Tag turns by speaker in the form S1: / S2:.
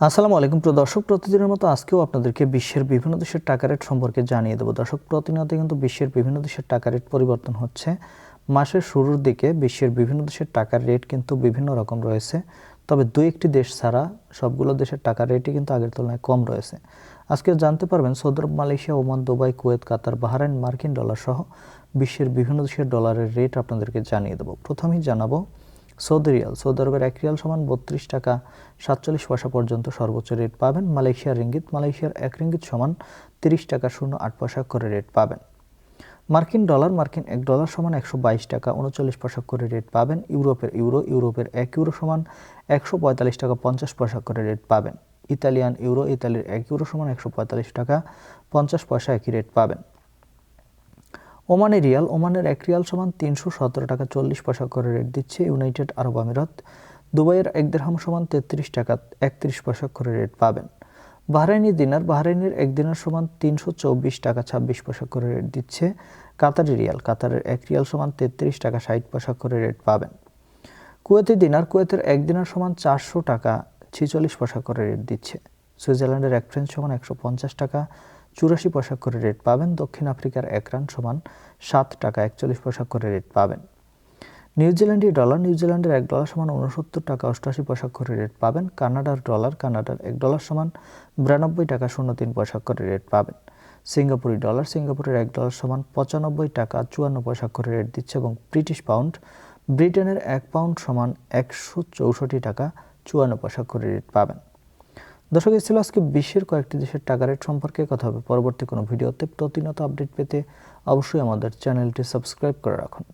S1: আসসালামু আলাইকুম প্রিয় দর্শক, প্রতিদিনের মতো আজকেও আপনাদেরকে বিশ্বের বিভিন্ন দেশের টাকা রেট সম্পর্কে জানিয়ে দেবো। দর্শক, প্রতিনিয়ত কিন্তু বিশ্বের বিভিন্ন দেশের টাকা রেট পরিবর্তন হচ্ছে। মাসের শুরুর দিকে বিশ্বের বিভিন্ন দেশের টাকার রেট কিন্তু বিভিন্ন রকম রয়েছে। তবে দু একটি দেশ ছাড়া সবগুলো দেশের টাকার রেটই কিন্তু আগের তুলনায় কম রয়েছে। আজকে জানতে পারবেন, Saudi Arabia, Malaysia, Oman, Dubai, Kuwait, Qatar, Bahrain, মার্কিন ডলার সহ বিশ্বের বিভিন্ন দেশের ডলারের রেট আপনাদেরকে জানিয়ে দেবো। প্রথমেই জানাব সৌদি রিয়াল। সৌদি আরবের এক রিয়াল সমান বত্রিশ টাকা সাতচল্লিশ পয়সা পর্যন্ত সর্বোচ্চ রেট পাবেন। মালয়েশিয়ার রিঙ্গিত। মালয়েশিয়ার এক রিঙ্গিত সমান তিরিশ টাকা শূন্য আট পয়সা করে রেট পাবেন। মার্কিন ডলার, মার্কিন এক ডলার সমান একশো বাইশ টাকা উনচল্লিশ পয়সা করে রেট পাবেন। ইউরোপের ইউরো, ইউরোপের এক ইউরো সমান একশো পঁয়তাল্লিশ টাকা পঞ্চাশ পয়সা করে রেট পাবেন। ইতালিয়ান ইউরো, ইতালির এক ইউরো সমান একশো পঁয়তাল্লিশ টাকা পঞ্চাশ পয়সা একই রেট পাবেন। ওমানের রিয়াল, ওমানের এক রিয়াল সমান তিনশো সতেরো টাকা চল্লিশ পয়সা করে রেট দিচ্ছে ইউনাইটেড আরব আমিরাত। দুবাইয়ের এক দেড়হাম সমান তেত্রিশ টাকা একত্রিশ পয়সা করে রেট পাবেন। বাহরাইনি দিনার, বাহরাইনের এক দিনার সমান তিনশো চব্বিশ টাকা ছাব্বিশ পয়সা করে রেট দিচ্ছে কাতারি রিয়াল। কাতারের এক রিয়াল সমান তেত্রিশ টাকা ষাট পয়সা করে রেট পাবেন। কুয়েতি দিনার, কুয়েতের এক দিনার সমান চারশো টাকা ছিচল্লিশ পয়সা করে রেট দিচ্ছে। সুইজারল্যান্ডের এক ফ্রেন্স সমান একশো পঞ্চাশ টাকা চুরাশি পয়সা করে রেট পাবেন। দক্ষিণ আফ্রিকার এক রান সমান সাত টাকা একচল্লিশ পয়সা করে রেট পাবেন। নিউজিল্যান্ডের ডলার নিউজিল্যান্ডের এক ডলার সমান উনসত্তর টাকা অষ্টআশি পয়সা করে রেট পাবেন। কানাডার ডলার, কানাডার এক ডলার সমান বিরানব্বই টাকা শূন্য তিন পয়সা করে রেট পাবেন। সিঙ্গাপুরি ডলার, সিঙ্গাপুরের এক ডলার সমান পঁচানব্বই টাকা চুয়ান্ন পয়সা করে রেট দিচ্ছে এবং ব্রিটিশ পাউন্ড, ব্রিটেনের এক পাউন্ড সমান একশো চৌষট্টি টাকা চুয়ান্ন পয়সা করে রেট পাবেন। দর্শক ছিল আজকে বিশ্বের কয়েকটি দেশের টাকা রেট সম্পর্কে কথা হবে। পরবর্তী কোনো ভিডিওতে প্রতিনিয়ত আপডেট পেতে অবশ্যই আমাদের চ্যানেলটি সাবস্ক্রাইব করে রাখুন।